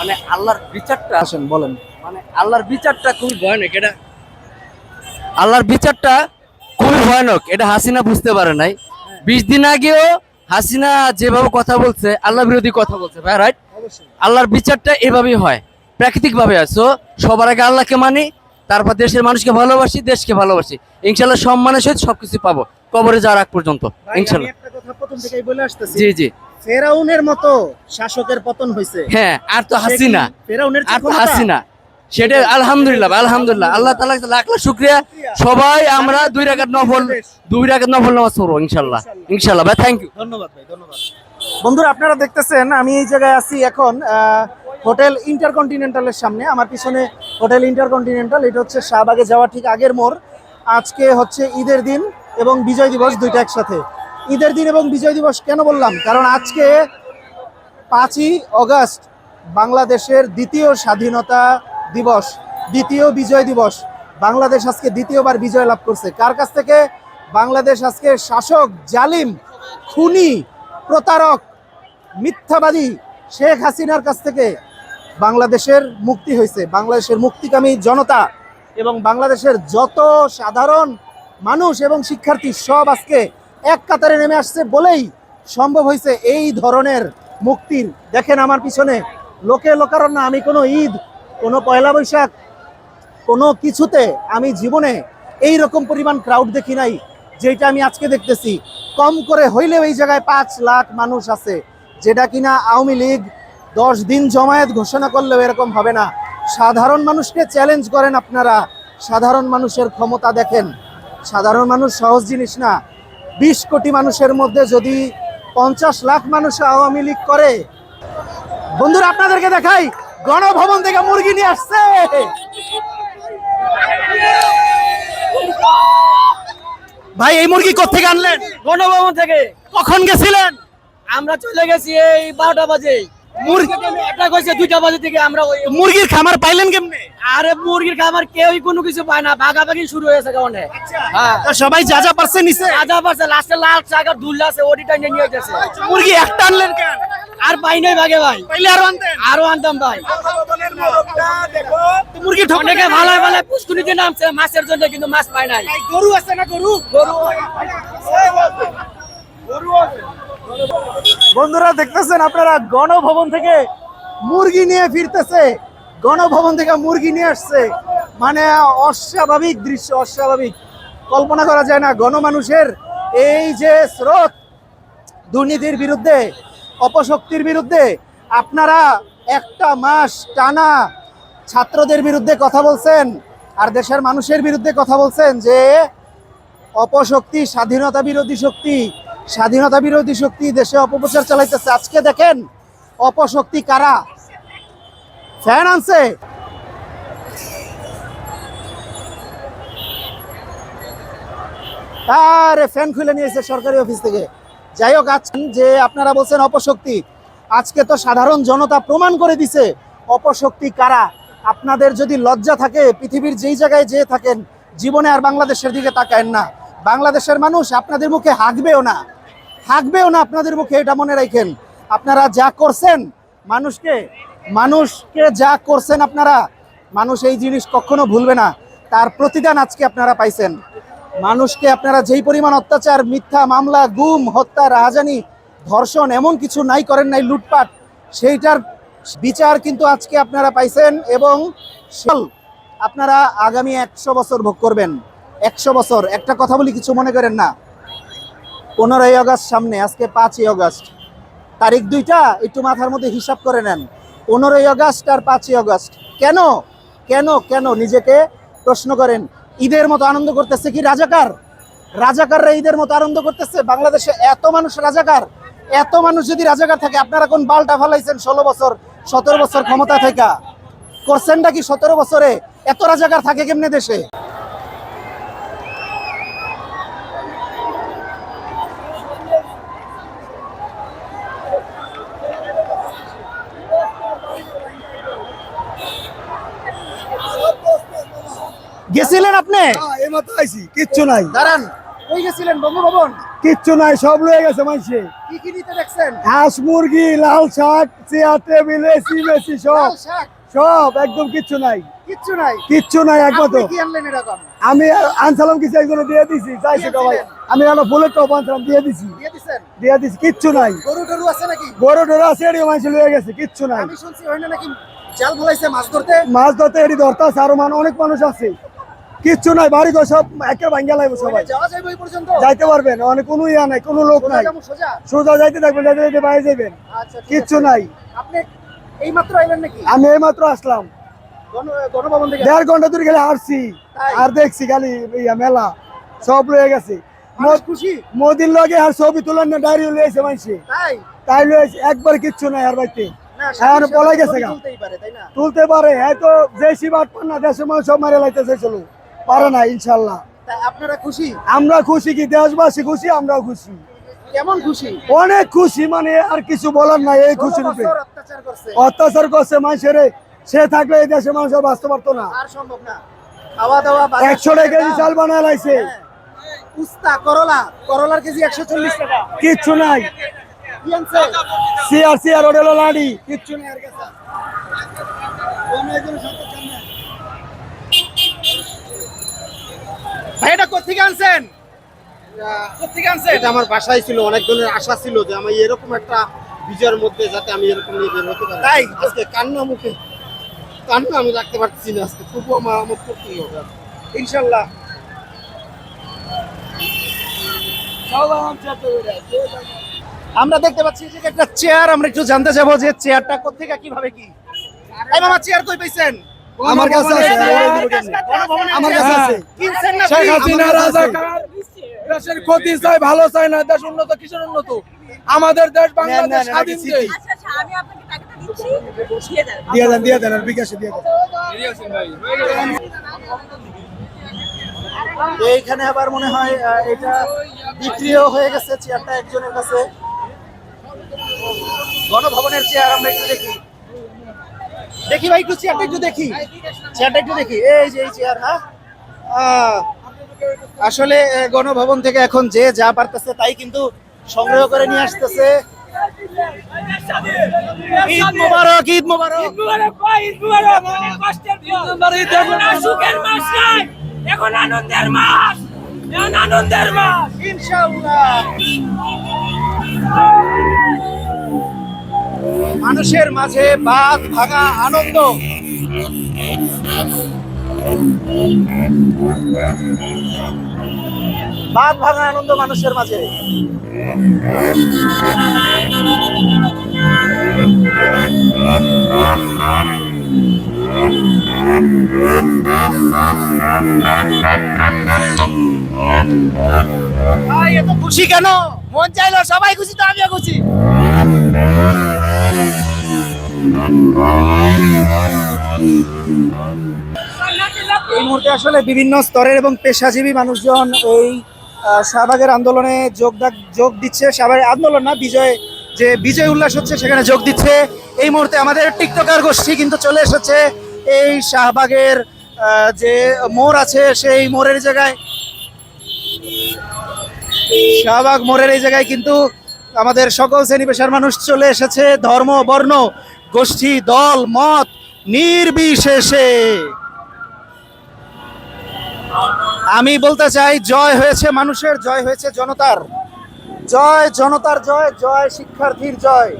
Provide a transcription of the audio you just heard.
মানে আল্লাহর বিচারটা আসেন বলেন। মানে আল্লাহর বিচারটা খুবই ভয়ানক এটা আল্লাহর বিচারটা খুবই ভয়ানক এটা হাসিনা বুঝতে পারে নাই। বিশ দিন আগেও হাসিনা যেভাবে কথা বলছে আল্লাহ বিরোধী কথা বলছে ভাই রাইট আল্লাহর বিচারটা এভাবেই হয় প্রাকৃতিক ভাবে হয়। সো সবার আগে আল্লাহকে মানি তারপর দেশের মানুষকে ভালোবাসি দেশকে ভালোবাসি। ইনশাল্লাহ সম্মানের সহিত সবকিছু পাবো কবরে যাওয়ার আগ পর্যন্ত ইনশাল্লাহ। জি জি। ফেরাউনের মতো শাসকের পতন হয়েছে হ্যাঁ আর তো হাসিনা। ফেরাউনের আর তো হাসিনা। সেটা আলহামদুলিল্লাহ আলহামদুলিল্লাহ। আল্লাহ তালা লাখ লাখ শুক্রিয়া। সবাই আমরা দুই রাকাত নফল দুই রাকাত নফল নামাজ পড়ব ইনশাল্লাহ ইনশাল্লাহ ভাই থ্যাংক ইউ ধন্যবাদ ভাই ধন্যবাদ। বন্ধুরা আপনারা দেখতেছেন আমি এই জায়গায় আছি এখন হোটেল ইন্টারকন্টিনেন্টালের সামনে। আমার পিছনে হোটেল ইন্টারকন্টিনেন্টাল এটা হচ্ছে শাহবাগে যাওয়া ঠিক আগের মোড়। আজকে হচ্ছে ঈদের দিন এবং বিজয় দিবস দুইটা একসাথে। ঈদের দিন এবং বিজয় দিবস কেন বললাম? কারণ আজকে পাঁচই অগস্ট বাংলাদেশের দ্বিতীয় স্বাধীনতা দিবস, দ্বিতীয় বিজয় দিবস। বাংলাদেশ আজকে দ্বিতীয়বার বিজয় লাভ করছে। কার কাছ থেকে? বাংলাদেশ আজকে শাসক, জালিম, খুনি, প্রতারক, মিথ্যাবাদী শেখ হাসিনার কাছ থেকে বাংলাদেশের মুক্তি হয়েছে। বাংলাদেশের মুক্তিকামী জনতা এবং বাংলাদেশের যত সাধারণ মানুষ এবং শিক্ষার্থী সব আজকে এক কাতারে নেমে আসছে বলেই সম্ভব হয়েছে এই ধরনের মুক্তির। দেখেন আমার পিছনে, লোকে লোকারণ্য, আমি কোনো ঈদ, কোনো পয়লা বৈশাখ, কোনো কিছুতে আমি জীবনে এই রকম পরিমাণ ক্রাউড দেখি নাই, যেটা আমি আজকে দেখতেছি। কম করে হইলেও এই জায়গায় পাঁচ লাখ মানুষ আছে, যেটা কিনা আওয়ামী লীগ দশ দিন জমায়েত ঘোষণা করলেও এরকম হবে না। সাধারণ মানুষকে চ্যালেঞ্জ করেন আপনারা। সাধারণ মানুষের ক্ষমতা দেখেন। সাধারণ মানুষ সহজ জিনিস না। বিশ কোটি মানুষের মধ্যে যদি পঞ্চাশ লাখ মানুষ আওয়ামী লীগ করে বন্ধুরা আপনাদেরকে দেখাই গণভবন থেকে মুরগি নিয়ে আসছে। ভাই এই মুরগি কোথেকে আনলেন? গণভবন থেকে। কখন গেছিলেন? আমরা চলে গেছি এই বারোটা বাজে। দুইটা বাজে থেকে আমরা ওই মুরগির খামার পাইলেন কেমনে? আরে মুরগির খাবার কেউই কোনো কিছু পায় না ভাগাভাগি শুরু হয়েছে কারণে। হ্যাঁ। সবাই যা যা পারছে নিছে? আধা পারছে লাস্টে লাল শাকের দুল্লা আছে ওডিটা নিয়ে নিয়ে গেছে মুরগি একটা আনলেন কেন? আর পাই নাই ভাগে ভাই। পাইলে আরও আনতেন? আরও আনতাম ভাই। মুরগি ঠকে ভালো ভালো পুষ্কুনিতে নামছে মাছের জন্য কিন্তু মাছ পায় নাই। গরু আছে না গরু? গরু বন্ধুরা দেখতেছেন আপনারা, গণভবন থেকে মুরগি নিয়ে ফিরতেছে। গণভবন থেকে মুরগি নিয়ে আসছে। মানে অস্বাভাবিক দৃশ্য, অস্বাভাবিক। কল্পনা করা যায় না, গণমানুষের এই যে স্রোত, দুর্নীতির বিরুদ্ধে, অপশক্তির বিরুদ্ধে, আপনারা একটা মাস টানা ছাত্রদের বিরুদ্ধে কথা বলছেন, আর দেশের মানুষের বিরুদ্ধে কথা বলছেন যে অপশক্তি, স্বাধীনতা বিরোধী শক্তি স্বাধীনতা বিরোধী শক্তি দেশে অপপ্রচার চালাইতেছে। আজকে দেখেন, অপশক্তি কারা? ফ্যান আনছে। আরে, ফ্যান খুলে নিয়েছে সরকারি অফিস থেকে। যাই হোক আছেন যে আপনারা বলছেন অপশক্তি, আজকে তো সাধারণ জনতা প্রমাণ করে দিছে অপশক্তি কারা। আপনাদের যদি লজ্জা থাকে, পৃথিবীর যেই জায়গায় যেয়ে থাকেন, জীবনে আর বাংলাদেশের দিকে তাকায়েন না। বাংলাদেশের মানুষ আপনাদের মুখে হাঁকবেও না। হাঁকবেও না আপনাদের মুখে, এটা মনে রাখেন। আপনারা যা করছেন, মানুষকে মানুষকে যা করছেন আপনারা, মানুষ এই জিনিস কখনো ভুলবে না। তার প্রতিদান আজকে আপনারা পাইছেন। মানুষকে আপনারা যেই পরিমাণ অত্যাচার, মিথ্যা, মামলা, গুম, হত্যা, রাহাজানি, ধর্ষণ, এমন কিছু নাই, করেন নাই, লুটপাট, সেইটার বিচার কিন্তু আজকে আপনারা পাইছেন এবং আপনারা আগামী একশো বছর ভোগ করবেন। একশো বছর। একটা কথা বলি, কিছু মনে করেন না। পনেরোই আগস্ট সামনে, আজকে পাঁচই আগস্ট। তারিখ দুইটা, একটু মাথার মধ্যে হিসাব করে নেন। পনেরোই আগস্ট আর পাঁচই আগস্ট। কেন? কেন? কেন? নিজেকে প্রশ্ন করেন। ঈদের মতো আনন্দ করতেছে কি রাজাকার? রাজাকাররা ঈদের মতো আনন্দ করতেছে? বাংলাদেশে এত মানুষ রাজাকার। এত মানুষ যদি রাজাকার থাকে, আপনারা কোন বালটা ফালাইছেন ষোলো বছর, সতেরো বছর ক্ষমতা থেকে করছেনটা কি সতেরো বছরে? এত রাজাকার থাকে কেমনে দেশে? গেছিলেন আপনি? এইমাত্র আইছি কিচ্ছু নাই। দাঁড়ান কই গেছিলেন বঙ্গভবন কিচ্ছু নাই সব লয়ে গেছে মাইসে কি কি নিতে দেখছেন? হাঁস মুরগি লাল শাক চেয়ার টেবিল এসি মেসি সব। সব একদম কিচ্ছু নাই। কিচ্ছু নাই? কিচ্ছু নাই একমাত্র আপনি কি আনলেন এরকম আমি আনসালাম কিছু একজনে দিয়ে দিছি। চাইছি সবাই আমি একটা ফুলের টপ আনসালাম দিয়ে দিছি। দিয়ে দিছেন? দিয়ে দিছি কিচ্ছু নাই। গরু টরু আছে নাকি? বড় ডোরা আছে এড়িয়ে মানুষ লয়ে গেছে কিচ্ছু নাই। আমি শুনছি ওখানে নাকি? জাল ফলাইছে মাছ ধরতে? মাছ ধরতে এটি ধরতে আছে আরও মানুষ অনেক মানুষ আছে। কিচ্ছু নাই বাড়ি ঘর সব একে ভাঙ্গা লাগবে সবাই। যাইতে পারবেন অনেক কোনো ইয়া নাই কোনো লোক নাই। সোজা? যাইতে থাকবেন যাইতে যাইতে বাইরে যাবেন আচ্ছা কিচ্ছু নাই। আপনি এই মাত্র আমি আসলাম। দেড় ঘণ্টা ধরে গেলে হারছি আর দেখছি খালি ইয়া মেলা সব রয়ে গেছে। মোদির লগে আর ছবি তুলার না ডায়রি মানুষে তাই? একবার কিচ্ছু নাই আর বাইতে। হ্যাঁ, পলাই গেছে তুলতে পারে হ্যাঁ তো যে শিবাট পান না দেশের মানুষ সব মারে লাইতেছে চলো। পারে না ইনশাল্লাহ। আপনারা খুশি? আমরা খুশি কি দেশবাসী খুশি আমরাও খুশি। কেমন খুশি? অনেক খুশি মানে আর কিছু বলার নাই এই খুশি রূপে অত্যাচার করছে। মানুষের সে থাকলে এই দেশের মানুষ আর বাঁচতে পারতো না। আর সম্ভব না। খাওয়া দাওয়া একশো টাকা কেজি চাল বানায় হ্যাঁ। উস্তা করলা। করলার কেজি একশো চল্লিশ টাকা। কিচ্ছু নাই। সিয়ার সিয়ার ওটা হলো লাড়ি। কিচ্ছু নাই আর কাছে ভাই এটা কোথেকে আনছেন? কোথেকে আনছেন? এটা আমার বাসায় ছিল অনেক ধরনের আশা ছিল যে আমি এরকম একটা বিজয়ের মধ্যে যাতে আমি এরকম নিয়ে বের হতে পারি। তাই? আজকে কান্না মুখে। কান্না আমি রাখতে পারছি না আজকে তবুও আমার আমার করতেই হবে। ইনশাল্লাহ। আমরা দেখতে পাচ্ছি যে একটা চেয়ার আমরা একটু জানতে যাব যে চেয়ারটা কোথেকে কীভাবে কি? মামা চেয়ার কই পাইছেন? আমার কাছে আছে আমার কাছে আছে। শেখ হাসিনা। রাজাকার দেশের ক্ষতি চাই ভালো চাই না দেশ উন্নত কিসের উন্নত? আমাদের দেশ বাংলাদেশ স্বাধীন দেশ। আচ্ছা আচ্ছা আমি আপনাকে টাকাটা দিচ্ছি দিয়ে দেন। দিয়ে দেন দিয়ে দেন আর বিকাশে দিয়ে দেন এইখানে আবার মনে হয় এটা বিক্রিও হয়ে গেছে চেয়ারটা একজনের কাছে। গণভবনের চেয়ার আমরা একটু দেখি। দেখি ভাই একটু চেয়ারটা একটু দেখি। চেয়ারটা একটু দেখি। এই যে এই চেয়ার হ্যাঁ? আহ, আসলে গণভবন থেকে এখন যে যা পারতেছে তাই কিন্তু সংগ্রহ করে নিয়ে আসতেছে। ঈদ মোবারক ঈদ মোবারক। সুখের মাস নাই। এখন আনন্দের মাস। এখন আনন্দের মাস। ইনশাআল্লাহ। মানুষের মাঝে বাদ ভাঙা আনন্দ। বাদ ভাঙা আনন্দ মানুষের মাঝে। এত খুশি কেন? মন চাইলো সবাই খুশি, তো আমিও খুশি। এই মুহূর্তে আসলে বিভিন্ন স্তরের এবং পেশাজীবী মানুষজন এই শাহবাগের আন্দোলনে যোগ দাগ- যোগ দিচ্ছে। শাহবাগের আন্দোলন না, বিজয় যে বিজয় উল্লাস হচ্ছে, সেখানে যোগ দিচ্ছে। এই মুহূর্তে আমাদের টিকটকার গোষ্ঠী কিন্তু চলে এসেছে। এই শাহবাগের যে মোড় আছে, সেই মোড়ের জায়গায়। শাহবাগ মোড়ের এই জায়গায় কিন্তু আমাদের সকল শ্রেণি পেশার মানুষ চলে এসেছে। ধর্ম, বর্ণ, গোষ্ঠী, দল, মত নির্বিশেষে। আমি বলতে চাই, জয় হয়েছে মানুষের, জয় হয়েছে জনতার। জয় জনতার জয় জয় শিক্ষার্থীর জয়।